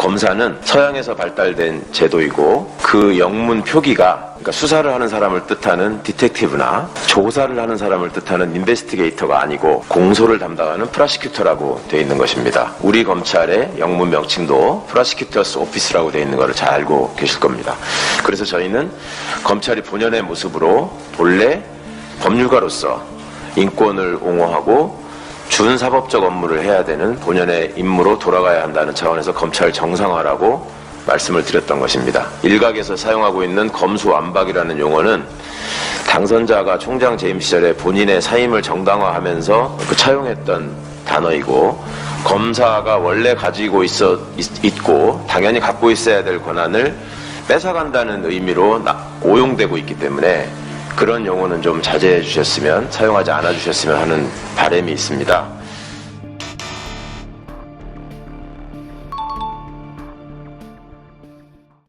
검사는 서양에서 발달된 제도이고 그 영문 표기가 그러니까 수사를 하는 사람을 뜻하는 디텍티브나 조사를 하는 사람을 뜻하는 인베스티게이터가 아니고 공소를 담당하는 프라시큐터라고 되어 있는 것입니다. 우리 검찰의 영문 명칭도 프라시큐터스 오피스라고 되어 있는 것을 잘 알고 계실 겁니다. 그래서 저희는 검찰이 본연의 모습으로 본래 법률가로서 인권을 옹호하고 준사법적 업무를 해야 되는 본연의 임무로 돌아가야 한다는 차원에서 검찰 정상화라고 말씀을 드렸던 것입니다. 일각에서 사용하고 있는 검수완박이라는 용어는 당선자가 총장 재임 시절에 본인의 사임을 정당화하면서 그 차용했던 단어이고 검사가 원래 가지고 있어 있, 고 당연히 갖고 있어야 될 권한을 뺏어간다는 의미로 나- 오용되고 있기 때문에 그런 용어는 좀 자제해 주셨으면 사용하지 않아 주셨으면 하는 바람이 있습니다.